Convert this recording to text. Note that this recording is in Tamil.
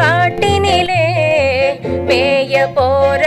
காட்டினிலே மேய போற